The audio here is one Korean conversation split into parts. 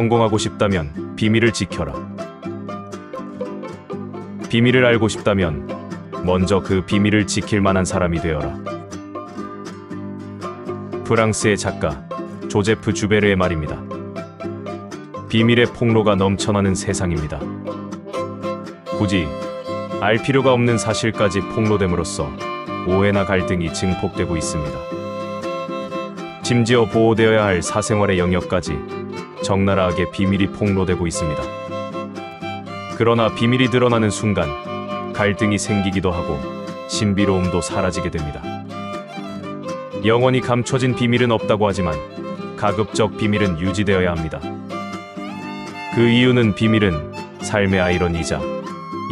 성공하고 싶다면 비밀을 지켜라. 비밀을 알고 싶다면 먼저 그 비밀을 지킬 만한 사람이 되어라. 프랑스의 작가 조제프 주베르의 말입니다. 비밀의 폭로가 넘쳐나는 세상입니다. 굳이 알 필요가 없는 사실까지 폭로됨으로써 오해나 갈등이 증폭되고 있습니다. 심지어 보호되어야 할 사생활의 영역까지 적나라하게 비밀이 폭로되고 있습니다. 그러나 비밀이 드러나는 순간 갈등이 생기기도 하고 신비로움도 사라지게 됩니다. 영원히 감춰진 비밀은 없다고 하지만 가급적 비밀은 유지되어야 합니다. 그 이유는 비밀은 삶의 아이러니이자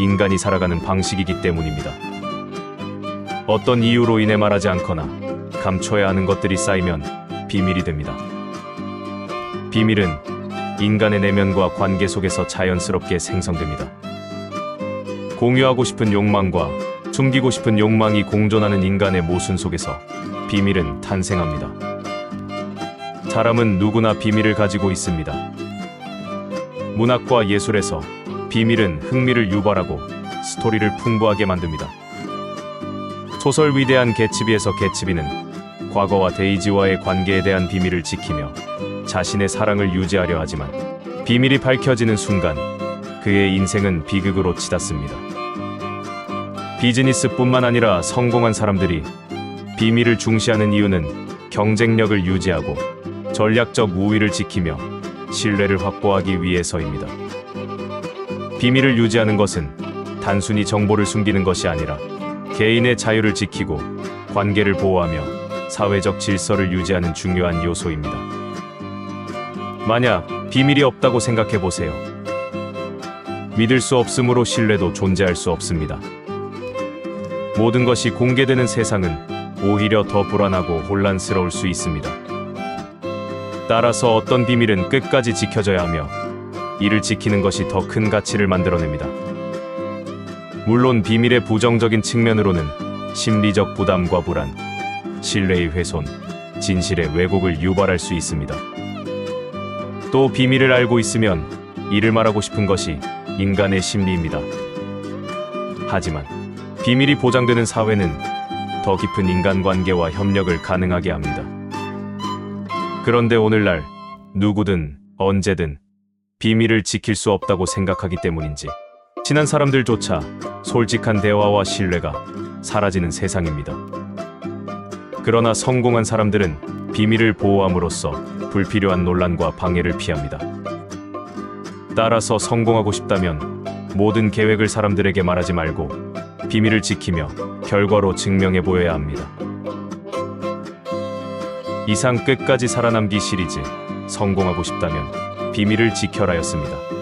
인간이 살아가는 방식이기 때문입니다. 어떤 이유로 인해 말하지 않거나 감춰야 하는 것들이 쌓이면 비밀이 됩니다. 비밀은 인간의 내면과 관계 속에서 자연스럽게 생성됩니다. 공유하고 싶은 욕망과 숨기고 싶은 욕망이 공존하는 인간의 모순 속에서 비밀은 탄생합니다. 사람은 누구나 비밀을 가지고 있습니다. 문학과 예술에서 비밀은 흥미를 유발하고 스토리를 풍부하게 만듭니다. 소설 위대한 개츠비에서 개츠비는 과거와 데이지와의 관계에 대한 비밀을 지키며 자신의 사랑을 유지하려 하지만 비밀이 밝혀지는 순간 그의 인생은 비극으로 치닫습니다. 비즈니스뿐만 아니라 성공한 사람들이 비밀을 중시하는 이유는 경쟁력을 유지하고 전략적 우위를 지키며 신뢰를 확보하기 위해서입니다. 비밀을 유지하는 것은 단순히 정보를 숨기는 것이 아니라 개인의 자유를 지키고 관계를 보호하며 사회적 질서를 유지하는 중요한 요소입니다. 만약 비밀이 없다고 생각해 보세요. 믿을 수 없으므로 신뢰도 존재할 수 없습니다. 모든 것이 공개되는 세상은 오히려 더 불안하고 혼란스러울 수 있습니다. 따라서 어떤 비밀은 끝까지 지켜져야 하며 이를 지키는 것이 더 큰 가치를 만들어냅니다. 물론 비밀의 부정적인 측면으로는 심리적 부담과 불안, 신뢰의 훼손, 진실의 왜곡을 유발할 수 있습니다. 또 비밀을 알고 있으면 이를 말하고 싶은 것이 인간의 심리입니다. 하지만 비밀이 보장되는 사회는 더 깊은 인간관계와 협력을 가능하게 합니다. 그런데 오늘날 누구든 언제든 비밀을 지킬 수 없다고 생각하기 때문인지 친한 사람들조차 솔직한 대화와 신뢰가 사라지는 세상입니다. 그러나 성공한 사람들은 비밀을 보호함으로써 불필요한 논란과 방해를 피합니다. 따라서 성공하고 싶다면 모든 계획을 사람들에게 말하지 말고 비밀을 지키며 결과로 증명해 보여야 합니다. 이상 끝까지 살아남기 시리즈 성공하고 싶다면 비밀을 지켜라였습니다.